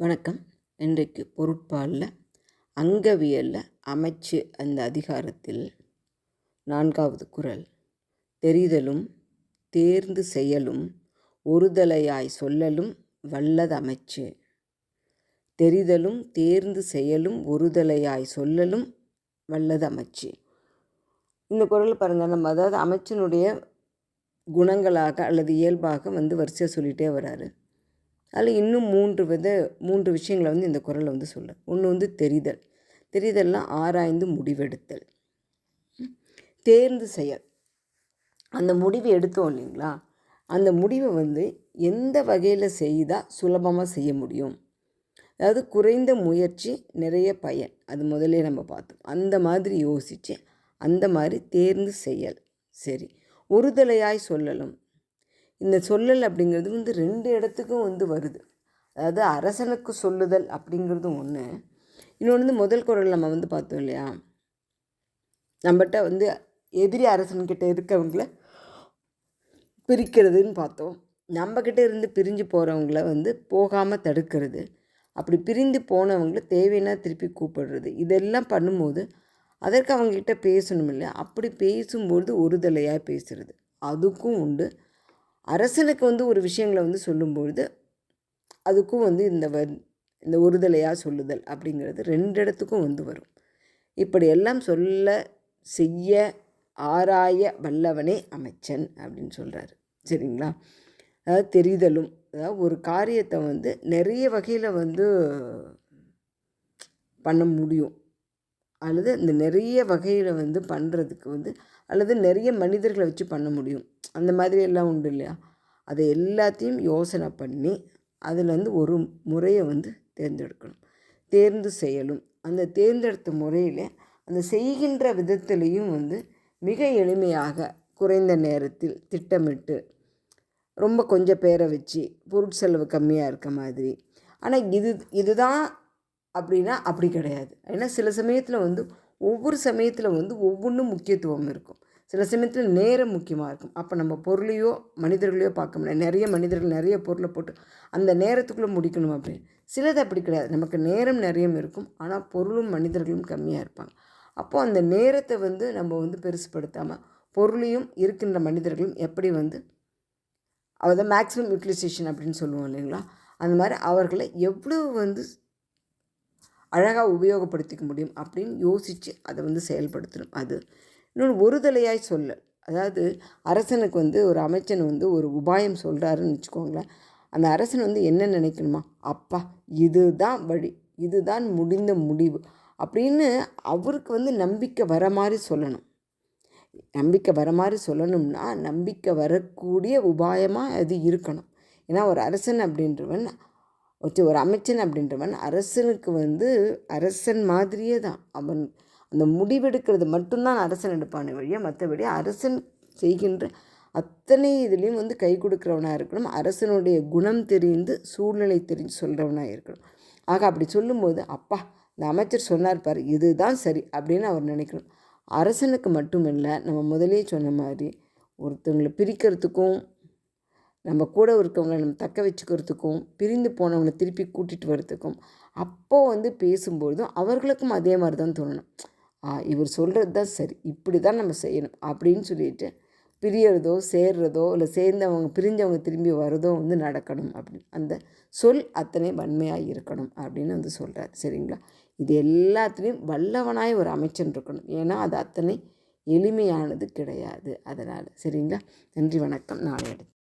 வணக்கம். இன்றைக்கு பொருட்பாலில் அங்கவியலில் அமைச்சு அந்த அதிகாரத்தில் நான்காவது குரல். தெரிதலும் தேர்ந்து செயலும் ஒருதலையாய் சொல்லலும் வல்லது அமைச்சு. தெரிதலும் தேர்ந்து செயலும் ஒருதலையாய் சொல்லலும் வல்லது அமைச்சு. இந்த குரல் பாருங்கள் நம்ம அதாவது அமைச்சனுடைய குணங்களாக அல்லது இயல்பாக வந்து வரிசையாக சொல்லிகிட்டே வராரு. அதில் இன்னும் மூன்று வித மூன்று விஷயங்களை வந்து இந்த குரலில் வந்து சொல்ல ஒன்று வந்து தெரிதல். தெரிதல்லாம் ஆராய்ந்து முடிவெடுத்தல். தேர்ந்து செயல். அந்த முடிவு எடுத்தோம் இல்லைங்களா? அந்த முடிவை வந்து எந்த வகையில் செய்தால் சுலபமாக செய்ய முடியும்? அதாவது குறைந்த முயற்சி நிறைய பயன். அது முதலே நம்ம பார்த்தோம். அந்த மாதிரி யோசித்து அந்த மாதிரி தேர்ந்து செயல். சரி. ஒருதலையாய் சொல்லலும். இந்த சொல்லல் அப்படிங்கிறது வந்து ரெண்டு இடத்துக்கும் வந்து வருது. அதாவது அரசனுக்கு சொல்லுதல் அப்படிங்கிறதும் ஒன்று இன்னொன்று வந்து முதல் குரல் நம்ம வந்து பார்த்தோம் இல்லையா? நம்மகிட்ட வந்து எதிரி அரசன்கிட்ட இருக்கவங்கள பிரிக்கிறதுன்னு பார்த்தோம். நம்மக்கிட்ட இருந்து பிரிஞ்சு போகிறவங்கள வந்து போகாமல் தடுக்கிறது. அப்படி பிரிந்து போனவங்கள தேவைன்னா திருப்பி கூப்பிடுறது. இதெல்லாம் பண்ணும்போது அதற்கு அவங்கக்கிட்ட பேசணும் இல்லை அப்படி பேசும்பொழுது ஒருதலையாக பேசுகிறது அதுக்கும் உண்டு. அரசனுக்கு வந்து ஒரு விஷயங்களை வந்து சொல்லும்பொழுது அதுக்கும் வந்து இந்த வ இந்த ஒருதலையாக சொல்லுதல் அப்படிங்கிறது ரெண்டு இடத்துக்கும் வந்து வரும். இப்படியெல்லாம் சொல்ல செய்ய ஆராய வல்லவனே அமைச்சன் அப்படின்னு சொல்கிறாரு சரிங்களா? அதாவது தெரிதலும் அதாவது ஒரு காரியத்தை வந்து நிறைய வகையில் வந்து பண்ண முடியும். அல்லது இந்த நிறைய வகையில் வந்து பண்ணுறதுக்கு வந்து அல்லது நிறைய மனிதர்களை வச்சு பண்ண முடியும். அந்த மாதிரி எல்லாம் உண்டு இல்லையா? அதை எல்லாத்தையும் யோசனை பண்ணி அதில் வந்து ஒரு முறையை வந்து தேர்ந்தெடுக்கணும். தேர்ந்து செய்யலும் அந்த தேர்ந்தெடுத்த முறையில் அந்த செய்கின்ற விதத்திலையும் வந்து மிக எளிமையாக குறைந்த நேரத்தில் திட்டமிட்டு ரொம்ப கொஞ்சம் பேரை வச்சு பொருட்செலவு கம்மியாக இருக்க மாதிரி. ஆனால் இது இதுதான் அப்படின்னா அப்படி கிடையாது. ஏன்னா சில சமயத்தில் வந்து ஒவ்வொரு சமயத்தில் வந்து ஒவ்வொன்றும் முக்கியத்துவம் இருக்கும். சில சமயத்தில் நேரம் முக்கியமாக இருக்கும். அப்போ நம்ம பொருளையோ மனிதர்களையோ பார்க்க முடியாது. நிறைய மனிதர்கள் நிறைய பொருளை போட்டு அந்த நேரத்துக்குள்ளே முடிக்கணும் அப்படின்னு. சிலது அப்படி கிடையாது. நமக்கு நேரம் நிறைய இருக்கும். ஆனால் பொருளும் மனிதர்களும் கம்மியாக இருப்பாங்க. அப்போது அந்த நேரத்தை வந்து நம்ம வந்து பெருசுப்படுத்தாமல் பொருளையும் இருக்கின்ற மனிதர்களும் எப்படி வந்து அதை மேக்ஸிமம் யூட்டிலைசேஷன் அப்படின்னு சொல்லுவோம் இல்லைங்களா? அந்த மாதிரி அவர்களை எவ்வளவு வந்து அழகாக உபயோகப்படுத்திக்க முடியும் அப்படின்னு யோசித்து அதை வந்து செயல்படுத்தணும். அது இன்னொன்று ஒருதலையாய் சொல்ல. அதாவது அரசனுக்கு வந்து ஒரு அமைச்சன் வந்து ஒரு உபாயம் சொல்கிறாருன்னு வச்சுக்கோங்களேன். அந்த அரசன் வந்து என்ன நினைக்கணுமா? அப்பா இதுதான் வழி இதுதான் முடிந்த முடிவு அப்படின்னு அவருக்கு வந்து நம்பிக்கை வர மாதிரி சொல்லணும். நம்பிக்கை வர மாதிரி சொல்லணும்னா நம்பிக்கை வரக்கூடிய உபாயமாக அது இருக்கணும். ஏன்னா ஒரு அரசன் அப்படின்றவன் ஒரு அமைச்சன் அப்படின்றவன் அரசனுக்கு வந்து அரசன் மாதிரியே தான். அவன் அந்த முடிவெடுக்கிறது மட்டும்தான் அரசன் எடுப்பான வழியாக மற்றபடி அரசன் செய்கின்ற அத்தனை இதுலேயும் வந்து கை கொடுக்குறவனாக இருக்கணும். அரசனுடைய குணம் தெரிந்து சூழ்நிலை தெரிஞ்சு சொல்கிறவனாக இருக்கணும். ஆக அப்படி சொல்லும்போது அப்பா இந்த அமைச்சர் சொன்னார் பாரு இதுதான் சரி அப்படின்னு அவர் நினைக்கணும். அரசனுக்கு மட்டுமில்லை நம்ம முதலே சொன்ன மாதிரி ஒருத்தவங்களை பிரிக்கிறதுக்கும் நம்ம கூட இருக்கவங்களை நம்ம தக்க வச்சுக்கிறதுக்கும் பிரிந்து போனவங்களை திருப்பி கூட்டிகிட்டு வர்றதுக்கும் அப்போது வந்து பேசும்பொழுதும் அவர்களுக்கும் அதே மாதிரி தான் தோணணும். இவர் சொல்கிறது தான் சரி. இப்படி தான் நம்ம செய்யணும் அப்படின்னு சொல்லிட்டு பிரியறதோ சேர்றதோ இல்லை சேர்ந்தவங்க பிரிஞ்சவங்க திரும்பி வரதோ வந்து நடக்கணும் அப்படின்னு. அந்த சொல் அத்தனை வன்மையாக இருக்கணும் அப்படின்னு வந்து சொல்கிறார் சரிங்களா? இது எல்லாத்துலேயும் வல்லவனாய் ஒரு அமைச்சன் இருக்கணும். ஏன்னா அது அத்தனை எளிமையானது கிடையாது. அதனால். சரிங்களா? நன்றி வணக்கம். நாளை எடுத்து